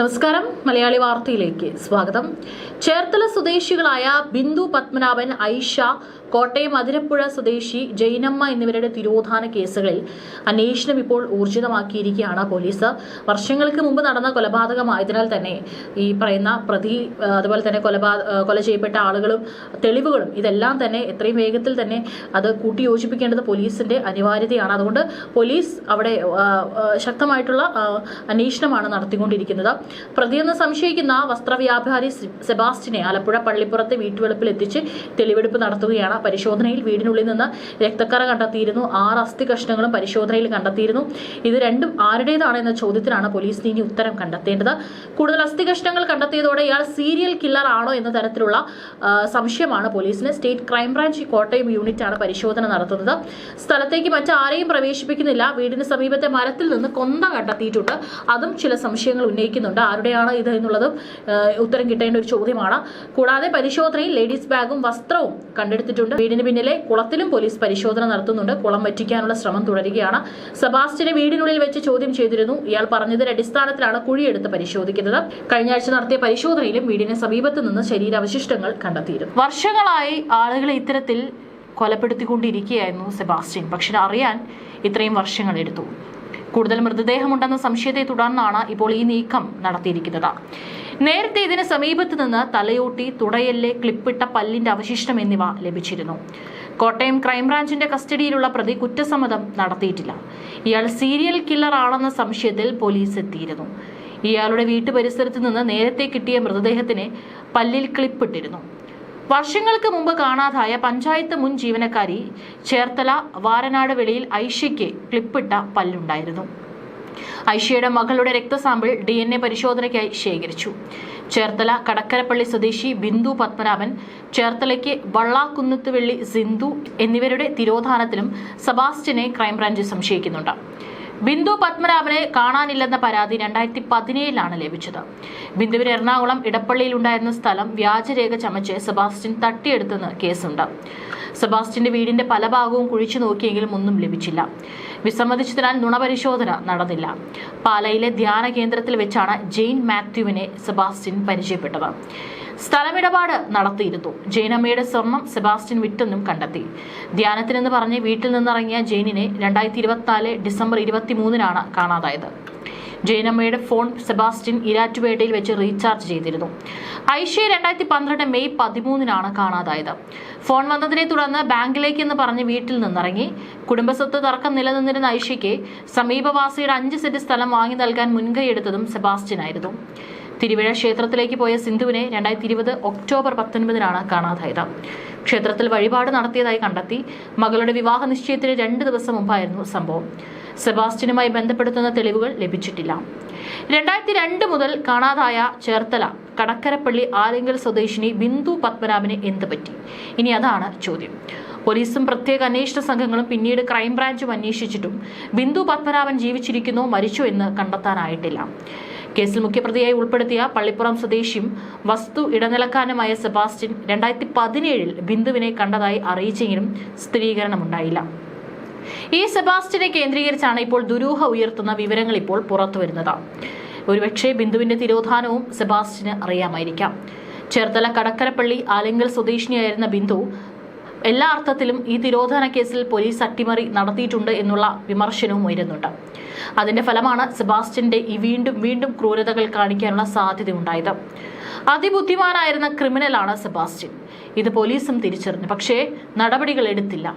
നമസ്കാരം. മലയാളി വാർത്തയിലേക്ക് സ്വാഗതം. ചേർത്തല സ്വദേശികളായ ബിന്ദു പത്മനാഭൻ ഐഷ കോട്ടയം അതിരപ്പുഴ സ്വദേശി ജൈനമ്മ എന്നിവരുടെ തിരോധാന കേസുകളിൽ അന്വേഷണം ഇപ്പോൾ ഊർജിതമാക്കിയിരിക്കുകയാണ് പോലീസ്. വർഷങ്ങൾക്ക് മുമ്പ് നടന്ന കൊലപാതകമായതിനാൽ തന്നെ ഈ പറയുന്ന പ്രതി അതുപോലെ തന്നെ കൊലപാ കൊല ചെയ്യപ്പെട്ട ആളുകളും തെളിവുകളും ഇതെല്ലാം തന്നെ എത്രയും വേഗത്തിൽ തന്നെ അത് കൂട്ടിയോജിപ്പിക്കേണ്ടത് പോലീസിന്റെ അനിവാര്യതയാണ്. അതുകൊണ്ട് പോലീസ് അവിടെ ശക്തമായിട്ടുള്ള അന്വേഷണമാണ് നടത്തിക്കൊണ്ടിരിക്കുന്നത്. പ്രതിയെന്ന് സംശയിക്കുന്ന വസ്ത്രവ്യാപാരി സെബാസ്റ്റിനെ ആലപ്പുഴ പള്ളിപ്പുറത്തെ വീട്ടുവെളുപ്പിൽ എത്തിച്ച് തെളിവെടുപ്പ് നടത്തുകയാണ്. പരിശോധനയിൽ വീടിനുള്ളിൽ നിന്ന് രക്തക്കറ കണ്ടെത്തിയിരുന്നു. ആറ് അസ്ഥി കഷ്ണങ്ങളും പരിശോധനയിൽ കണ്ടെത്തിയിരുന്നു. ഇത് രണ്ടും ആരുടേതാണ് എന്ന ചോദ്യത്തിനാണ് പോലീസ് ഇനി ഉത്തരം കണ്ടെത്തേണ്ടത്. കൂടുതൽ അസ്ഥി കഷ്ണങ്ങൾ കണ്ടെത്തിയതോടെ ഇയാൾ സീരിയൽ കില്ലർ ആണോ എന്ന തരത്തിലുള്ള സംശയമാണ് പോലീസിന്. സ്റ്റേറ്റ് ക്രൈംബ്രാഞ്ച് കോട്ടയം യൂണിറ്റാണ് പരിശോധന നടത്തുന്നത്. സ്ഥലത്തേക്ക് മറ്റാരെയും പ്രവേശിപ്പിക്കുന്നില്ല. വീടിന് സമീപത്തെ മരത്തിൽ നിന്ന് കൊന്ത കണ്ടെത്തിയിട്ടുണ്ട്. അതും ചില സംശയങ്ങൾ ഉന്നയിക്കുന്നുണ്ട്. ആരുടെയാണ് ഇത് എന്നുള്ളതും ഉത്തരം കിട്ടേണ്ട ഒരു ചോദ്യമാണ്. കൂടാതെ പരിശോധനയിൽ ലേഡീസ് ബാഗും വസ്ത്രവും കണ്ടെടുത്തിട്ടുണ്ട്. വീടിന് പിന്നിലെ കുളത്തിലും പോലീസ് പരിശോധന നടത്തുന്നുണ്ട്. കുളം വറ്റിക്കാനുള്ള ശ്രമം തുടരുകയാണ്. സെബാസ്റ്റിനെ വീടിനുള്ളിൽ വെച്ച് ചോദ്യം ചെയ്തിരുന്നു. ഇയാൾ പറഞ്ഞതിന്റെ അടിസ്ഥാനത്തിലാണ് കുഴിയെടുത്ത് പരിശോധിക്കുന്നത്. കഴിഞ്ഞ ആഴ്ച നടത്തിയ പരിശോധനയിലും വീടിന് സമീപത്ത് നിന്ന് ശരീരാവശിഷ്ടങ്ങൾ കണ്ടെത്തിയിരുന്നു. വർഷങ്ങളായി ആളുകളെ ഇത്തരത്തിൽ കൊലപ്പെടുത്തിക്കൊണ്ടിരിക്കുകയായിരുന്നു സെബാസ്റ്റ്യൻ. പക്ഷെ അറിയാൻ ഇത്രയും വർഷങ്ങൾ എടുത്തു. കൂടുതൽ മൃതദേഹമുണ്ടെന്ന സംശയത്തെ തുടർന്നാണ് ഇപ്പോൾ ഈ നീക്കം നടത്തിയിരിക്കുന്നത്. നേരത്തെ ഇതിന് സമീപത്ത് നിന്ന് തലയോട്ടി തുടയല്ലെ ക്ലിപ്പിട്ട പല്ലിന്റെ അവശിഷ്ടം എന്നിവ ലഭിച്ചിരുന്നു. കോട്ടയം ക്രൈംബ്രാഞ്ചിന്റെ കസ്റ്റഡിയിലുള്ള പ്രതി കുറ്റസമ്മതം നടത്തിയിട്ടില്ല. ഇയാൾ സീരിയൽ കില്ലർ ആണെന്ന സംശയത്തിൽ പോലീസ് എത്തിയിരുന്നു. ഇയാളുടെ വീട്ടു പരിസരത്ത് നിന്ന് നേരത്തെ കിട്ടിയ മൃതദേഹത്തിന് പല്ലിൽ ക്ലിപ്പിട്ടിരുന്നു. വർഷങ്ങൾക്ക് മുമ്പ് കാണാതായ പഞ്ചായത്ത് മുൻ ജീവനക്കാരി ചേർത്തല വാരനാട് വെളിയിൽ ഐഷ്യയ്ക്ക് ക്ലിപ്പിട്ട പല്ലുണ്ടായിരുന്നു. ഐഷ്യയുടെ മകളുടെ രക്തസാമ്പിൾ ഡി എൻ എ പരിശോധനയ്ക്കായി ശേഖരിച്ചു. ചേർത്തല കടക്കരപ്പള്ളി സ്വദേശി ബിന്ദു പത്മനാഭൻ ചേർത്തലയ്ക്ക് വള്ളാക്കുന്നത്തുവെള്ളി സിന്ധു എന്നിവരുടെ തിരോധാനത്തിലും സബാസ്റ്റിനെ ക്രൈംബ്രാഞ്ച് സംശയിക്കുന്നുണ്ട്. ബിന്ദു പത്മനാഭനെ കാണാനില്ലെന്ന പരാതി രണ്ടായിരത്തി പതിനേഴിലാണ് ലഭിച്ചത്. ബിന്ദുവിന് എറണാകുളം ഇടപ്പള്ളിയിൽ ഉണ്ടായിരുന്ന സ്ഥലം വ്യാജരേഖ ചമച്ച് സെബാസ്റ്റ്യൻ തട്ടിയെടുത്തെന്ന് കേസുണ്ട്. സെബാസ്റ്റ്യന്റെ വീടിന്റെ പല ഭാഗവും കുഴിച്ചു നോക്കിയെങ്കിലും ഒന്നും ലഭിച്ചില്ല. വിസമ്മതിച്ചതിനാൽ നുണപരിശോധന നടന്നില്ല. പാലയിലെ ധ്യാന കേന്ദ്രത്തിൽ വെച്ചാണ് ജെയിൻ മാത്യുവിനെ സെബാസ്റ്റ്യൻ പരിചയപ്പെട്ടത്. സ്ഥലമിടപാട് നടത്തിയിരുന്നു. ജൈനമ്മയുടെ സ്വർണം സെബാസ്റ്റ്യൻ വിറ്റെന്നും കണ്ടെത്തി. ധ്യാനത്തിനെന്ന് പറഞ്ഞ് വീട്ടിൽ നിന്നിറങ്ങിയ ജെയിനിനെ രണ്ടായിരത്തി ഇരുപത്തിനാല് ഡിസംബർ ഇരുപത്തിമൂന്നിനാണ് കാണാതായത്. ജയനമ്മയുടെ ഫോൺ സെബാസ്റ്റ്യൻ ഇരാറ്റുപേട്ടയിൽ വെച്ച് റീചാർജ് ചെയ്തിരുന്നു. ഐഷയെ രണ്ടായിരത്തി പന്ത്രണ്ട് മെയ് പതിമൂന്നിനാണ് കാണാതായത്. ഫോൺ വന്നതിനെ തുടർന്ന് ബാങ്കിലേക്ക് എന്ന് പറഞ്ഞ് വീട്ടിൽ നിന്നിറങ്ങി. കുടുംബസ്വത്ത് തർക്കം നിലനിന്നിരുന്ന ഐഷയ്ക്ക് സമീപവാസിയുടെ അഞ്ച് സെന്റ് സ്ഥലം വാങ്ങി നൽകാൻ മുൻകൈയെടുത്തതും സെബാസ്റ്റ്യൻ ആയിരുന്നു തിരുവിഴ ക്ഷേത്രത്തിലേക്ക് പോയ സിന്ധുവിനെ രണ്ടായിരത്തി ഇരുപത് ഒക്ടോബർ പത്തൊൻപതിനാണ് കാണാതായത്. ക്ഷേത്രത്തിൽ വഴിപാട് നടത്തിയതായി കണ്ടെത്തി മകളുടെ വിവാഹ നിശ്ചയത്തിന് രണ്ട് ദിവസം മുമ്പായിരുന്നു സംഭവം. സെബാസ്റ്റ്യനുമായി ബന്ധപ്പെടുത്തുന്ന തെളിവുകൾ ലഭിച്ചിട്ടില്ല. രണ്ടായിരത്തി രണ്ട് മുതൽ കാണാതായ ചേർത്തല കടക്കരപ്പള്ളി ആലിങ്കൽ സ്വദേശിനി ബിന്ദു പത്മനാഭന് എന്ത് പറ്റി? ഇനി അതാണ് ചോദ്യം. പോലീസും പ്രത്യേക അന്വേഷണ സംഘങ്ങളും പിന്നീട് ക്രൈംബ്രാഞ്ചും അന്വേഷിച്ചിട്ടും ബിന്ദു പത്മനാഭൻ ജീവിച്ചിരിക്കുന്നോ മരിച്ചോ എന്ന് കണ്ടെത്താനായിട്ടില്ല. കേസിൽ മുഖ്യപ്രതിയായി ഉൾപ്പെടുത്തിയ പള്ളിപ്പുറം സ്വദേശിയും വസ്തു ഇടനിലക്കാരനുമായ സെബാസ്റ്റ്യൻ രണ്ടായിരത്തി പതിനേഴിൽ ബിന്ദുവിനെ കണ്ടതായി അറിയിച്ചെങ്കിലും സ്ഥിരീകരണമുണ്ടായില്ല. ഈ സെബാസ്റ്റ്യനെ കേന്ദ്രീകരിച്ചാണ് ഇപ്പോൾ ദുരൂഹ ഉയർത്തുന്ന വിവരങ്ങൾ ഇപ്പോൾ പുറത്തുവരുന്നത്. ഒരുപക്ഷെ ബിന്ദുവിന്റെ തിരോധാനവും സെബാസ്റ്റ്യന് അറിയാമായിരിക്കാം. ചേർത്തല കടക്കരപ്പള്ളി ആലിങ്കൽ സ്വദേശിനിയായിരുന്ന ബിന്ദു എല്ലാ അർത്ഥത്തിലും ഈ തിരോധാന കേസിൽ പോലീസ് അട്ടിമറി നടത്തിയിട്ടുണ്ട് എന്നുള്ള വിമർശനവും ഉയരുന്നുണ്ട്. അതിന്റെ ഫലമാണ് സെബാസ്റ്റ്യന്റെ ഈ വീണ്ടും വീണ്ടും ക്രൂരതകൾ കാണിക്കാനുള്ള സാധ്യത സാധ്യതയുണ്ടായത്. അതിബുദ്ധിമാനായിരുന്ന ക്രിമിനലാണ് സെബാസ്റ്റ്യൻ. ഇത് പോലീസും തിരിച്ചറിഞ്ഞു. പക്ഷേ നടപടികൾ എടുത്തില്ല.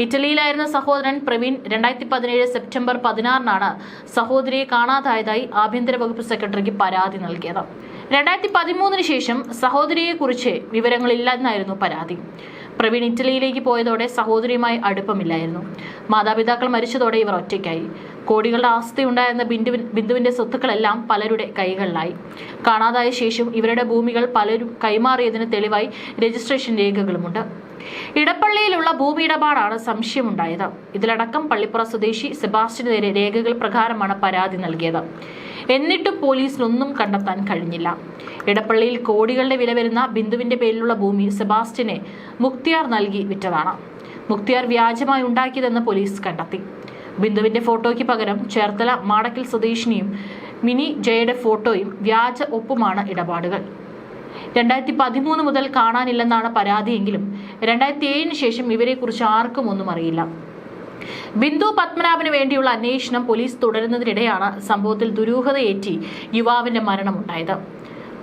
ഇറ്റലിയിലായിരുന്ന സഹോദരൻ പ്രവീൺ രണ്ടായിരത്തി പതിനേഴ് സെപ്റ്റംബർ പതിനാറിനാണ് സഹോദരിയെ കാണാതായതായി ആഭ്യന്തര വകുപ്പ് സെക്രട്ടറിക്ക് പരാതി നൽകിയത്. രണ്ടായിരത്തി പതിമൂന്നിന് ശേഷം സഹോദരിയെക്കുറിച്ച് വിവരങ്ങളില്ലെന്നായിരുന്നു പരാതി. പ്രവീൺ ഇറ്റലിയിലേക്ക് പോയതോടെ സഹോദരിയുമായി അടുപ്പമില്ലായിരുന്നു. മാതാപിതാക്കൾ മരിച്ചതോടെ ഇവർ ഒറ്റയ്ക്കായി. കോടികളുടെ ആസ്തി ഉണ്ടായിരുന്ന ബിന്ദു ബിന്ദുവിന്റെ സ്വത്തുക്കളെല്ലാം പലരുടെ കൈകളിലായി. കാണാതായ ശേഷം ഇവരുടെ ഭൂമികൾ പലരും കൈമാറിയതിന് തെളിവായി രജിസ്ട്രേഷൻ രേഖകളുമുണ്ട്. ഇടപ്പള്ളിയിലുള്ള ഭൂമി ഇടപാടാണ് സംശയമുണ്ടായത്. ഇതിലടക്കം പള്ളിപ്പുറ സ്വദേശി സെബാസ്റ്റ്യന് നേരെ രേഖകൾ പ്രകാരമാണ് പരാതി നൽകിയത്. എന്നിട്ടും പോലീസിനൊന്നും കണ്ടെത്താൻ കഴിഞ്ഞില്ല. ഇടപ്പള്ളിയിൽ കോടികളുടെ വില വരുന്ന ബിന്ദുവിന്റെ പേരിലുള്ള ഭൂമി സെബാസ്റ്റ്യനെ മുക്തിയാർ നൽകി വിറ്റതാണ്. മുക്തിയാർ വ്യാജമായി ഉണ്ടാക്കിയതെന്ന് പോലീസ് കണ്ടെത്തി. ബിന്ദുവിന്റെ ഫോട്ടോയ്ക്ക് പകരം ചേർത്തല മാടക്കൽ സ്വദേശിനിയും മിനി ജയയുടെ ഫോട്ടോയും വ്യാജ ഒപ്പുമാണ് ഇടപാടുകൾ. രണ്ടായിരത്തി പതിമൂന്ന് മുതൽ കാണാനില്ലെന്നാണ് പരാതിയെങ്കിലും രണ്ടായിരത്തി ഏഴിന് ശേഷം ഇവരെക്കുറിച്ച് ആർക്കും ഒന്നും അറിയില്ല. ബിന്ദു പത്മനാഭന് വേണ്ടിയുള്ള അന്വേഷണം പോലീസ് തുടരുന്നതിനിടെയാണ് സംഭവത്തിൽ ദുരൂഹതയേറ്റി യുവാവിന്റെ മരണമുണ്ടായത്.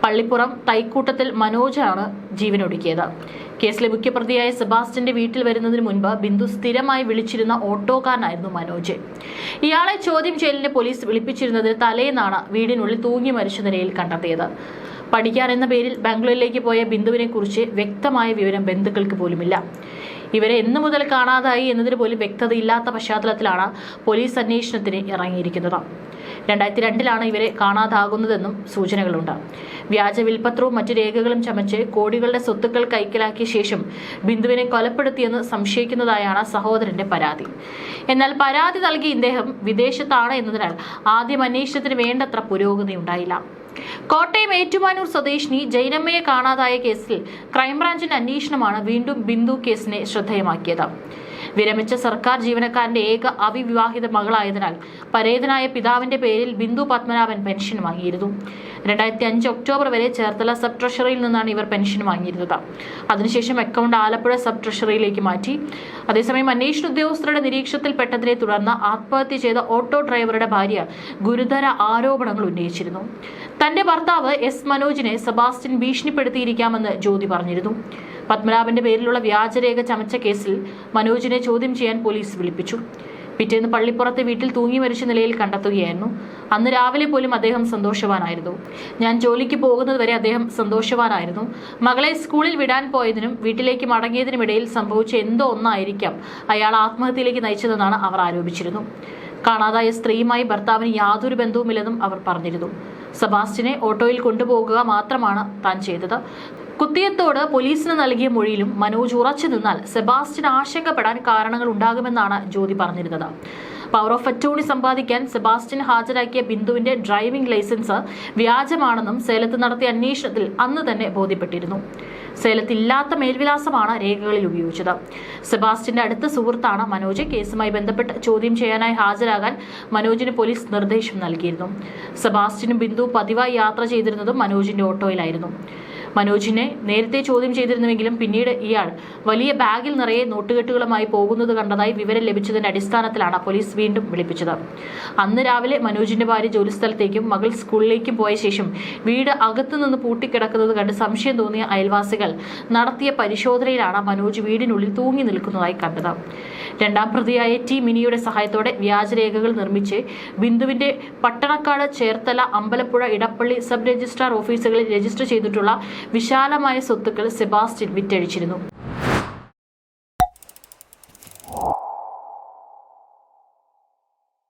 പള്ളിപ്പുറം തൈക്കൂട്ടത്തിൽ മനോജാണ് ജീവനൊടുക്കിയത്. കേസിലെ മുഖ്യപ്രതിയായ സെബാസ്റ്റ്യന്റെ വീട്ടിൽ വരുന്നതിന് മുൻപ് ബിന്ദു സ്ഥിരമായി വിളിച്ചിരുന്ന ഓട്ടോക്കാരനായിരുന്നു മനോജ്. ഇയാളെ ചോദ്യം ചെയ്യലിന് പോലീസ് വിളിപ്പിച്ചിരുന്നത് തലേന്നാണ് വീടിനുള്ളിൽ തൂങ്ങി മരിച്ച നിലയിൽ കണ്ടെത്തിയത്. പഠിക്കാൻ എന്ന പേരിൽ ബാംഗ്ലൂരിലേക്ക് പോയ ബിന്ദുവിനെ കുറിച്ച് വ്യക്തമായ വിവരം ബന്ധുക്കൾക്ക് പോലുമില്ല. ഇവരെ എന്നു മുതൽ കാണാതായി എന്നതിന് പോലും വ്യക്തതയില്ലാത്ത പശ്ചാത്തലത്തിലാണ് പോലീസ് അന്വേഷണത്തിന് ഇറങ്ങിയിരിക്കുന്നത്. രണ്ടായിരത്തി രണ്ടിലാണ് ഇവരെ കാണാതാകുന്നതെന്നും സൂചനകളുണ്ട്. വ്യാജ വിൽപത്രവും മറ്റു രേഖകളും ചമച്ച് കോടികളുടെ സ്വത്തുക്കൾ കൈക്കലാക്കിയ ശേഷം ബിന്ദുവിനെ കൊലപ്പെടുത്തിയെന്ന് സംശയിക്കുന്നതായാണ് സഹോദരന്റെ പരാതി. എന്നാൽ പരാതി നൽകിയ ഇദ്ദേഹം വിദേശത്താണ് എന്നതിനാൽ ആദ്യം അന്വേഷണത്തിന് വേണ്ടത്ര പുരോഗതി ഉണ്ടായില്ല കോട്ടയം ഏറ്റുമാനൂർ സ്വദേശിനി ജൈനമ്മയെ കാണാതായ കേസിൽ ക്രൈംബ്രാഞ്ചിന്റെ അന്വേഷണമാണ് വീണ്ടും ബിന്ദു കേസിനെ ശ്രദ്ധേയമാക്കിയത്. വിരമിച്ച സർക്കാർ ജീവനക്കാരന്റെ ഏക അവിവിവാഹിത മകളായതിനാൽ പരേതനായ പിതാവിന്റെ പേരിൽ ബിന്ദു പത്മനാഭൻ പെൻഷൻ വാങ്ങിയിരുന്നു. രണ്ടായിരത്തി അഞ്ച് ഒക്ടോബർ വരെ ചേർത്തല സബ് ട്രഷറിയിൽ നിന്നാണ് ഇവർ പെൻഷൻ വാങ്ങിയിരുന്നത്. അതിനുശേഷം അക്കൗണ്ട് ആലപ്പുഴ സബ് ട്രഷറിയിലേക്ക് മാറ്റി. അതേസമയം അന്വേഷണ ഉദ്യോഗസ്ഥരുടെ നിരീക്ഷണത്തിൽപ്പെട്ടതിനെ തുടർന്ന് ആത്മഹത്യ ചെയ്ത ഓട്ടോ ഡ്രൈവറുടെ ഭാര്യ ഗുരുതര ആരോപണങ്ങൾ ഉന്നയിച്ചിരുന്നു. തന്റെ ഭർത്താവ് എസ് മനോജിനെ സെബാസ്റ്റ്യൻ ഭീഷണിപ്പെടുത്തിയിരിക്കാമെന്ന് ജ്യോതി പറഞ്ഞിരുന്നു. പത്മനാഭന്റെ പേരിലുള്ള വ്യാജരേഖ ചമച്ച കേസിൽ മനോജിനെ ചോദ്യം ചെയ്യാൻ പോലീസ് വിളിപ്പിച്ചു. പിറ്റേന്ന് പള്ളിപ്പുറത്തെ വീട്ടിൽ തൂങ്ങി മരിച്ച നിലയിൽ കണ്ടെത്തുകയായിരുന്നു. അന്ന് രാവിലെ പോലും അദ്ദേഹം സന്തോഷവാനായിരുന്നു. ഞാൻ ജോലിക്ക് പോകുന്നത് വരെ അദ്ദേഹം സന്തോഷവാനായിരുന്നു. മകളെ സ്കൂളിൽ വിടാൻ പോയതിനും വീട്ടിലേക്ക് മടങ്ങിയതിനുമിടയിൽ സംഭവിച്ച എന്തോ ഒന്നായിരിക്കാം അയാൾ ആത്മഹത്യയിലേക്ക് നയിച്ചതെന്നാണ് അവർ ആരോപിച്ചിരുന്നു. കാണാതായ സ്ത്രീയുമായി ഭർത്താവിന് യാതൊരു ബന്ധവുമില്ലെന്നും അവർ പറഞ്ഞിരുന്നു. സെബാസ്റ്റിനെ ഓട്ടോയിൽ കൊണ്ടുപോകുക മാത്രമാണ് താൻ ചെയ്തത്. കുത്തിയത്തോട് പോലീസിന് നൽകിയ മൊഴിയിലും മനോജ് ഉറച്ചു നിന്നാൽ സെബാസ്റ്റ്യൻ ആശങ്കപ്പെടാൻ കാരണങ്ങൾ ഉണ്ടാകുമെന്നാണ് ജ്യോതി പറഞ്ഞിരുന്നത്. പവർ ഓഫ് അറ്റോണി സമ്പാദിക്കാൻ സെബാസ്റ്റ്യൻ ഹാജരാക്കിയ ബിന്ദുവിന്റെ ഡ്രൈവിംഗ് ലൈസൻസ് വ്യാജമാണെന്നും സേലത്ത് നടത്തിയ അന്വേഷണത്തിൽ അന്ന് തന്നെ ബോധ്യപ്പെട്ടിരുന്നു. സേലത്തില്ലാത്ത മേൽവിലാസമാണ് രേഖകളിൽ ഉപയോഗിച്ചത്. സെബാസ്റ്റ്യന്റെ അടുത്ത സുഹൃത്താണ് മനോജ്. കേസുമായി ബന്ധപ്പെട്ട് ചോദ്യം ചെയ്യാനായി ഹാജരാകാൻ മനോജിന് പോലീസ് നിർദ്ദേശം നൽകിയിരുന്നു. സെബാസ്റ്റ്യനും ബിന്ദു പതിവായി യാത്ര ചെയ്തിരുന്നതും മനോജിന്റെ ഓട്ടോയിലായിരുന്നു. മനോജിനെ നേരത്തെ ചോദ്യം ചെയ്തിരുന്നുവെങ്കിലും പിന്നീട് ഇയാൾ വലിയ ബാഗിൽ നിറയെ നോട്ടുകെട്ടുകളുമായി പോകുന്നത് കണ്ടതായി വിവരം ലഭിച്ചതിന്റെ അടിസ്ഥാനത്തിലാണ് പോലീസ് വീണ്ടും വിളിപ്പിച്ചത്. അന്ന് രാവിലെ മനോജിന്റെ ഭാര്യ ജോലിസ്ഥലത്തേക്കും മകൾ സ്കൂളിലേക്കും പോയ ശേഷം വീട് അകത്തുനിന്ന് പൂട്ടിക്കിടക്കുന്നത് കണ്ട് സംശയം തോന്നിയ അയൽവാസികൾ നടത്തിയ പരിശോധനയിലാണ് മനോജ് വീടിനുള്ളിൽ തൂങ്ങി നിൽക്കുന്നതായി കണ്ടത്. രണ്ടാം പ്രതിയായ ടി മിനിയുടെ സഹായത്തോടെ വ്യാജരേഖകൾ നിർമ്മിച്ച് ബിന്ദുവിന്റെ പട്ടണക്കാട് ചേർത്തല അമ്പലപ്പുഴ ഇടപ്പള്ളി സബ് രജിസ്ട്രാർ ഓഫീസുകളിൽ രജിസ്റ്റർ ചെയ്തിട്ടുള്ള വിശാലമായ സ്വത്തുക്കൾ സെബാസ്റ്റ്യൻ വിറ്റഴിച്ചിരുന്നു.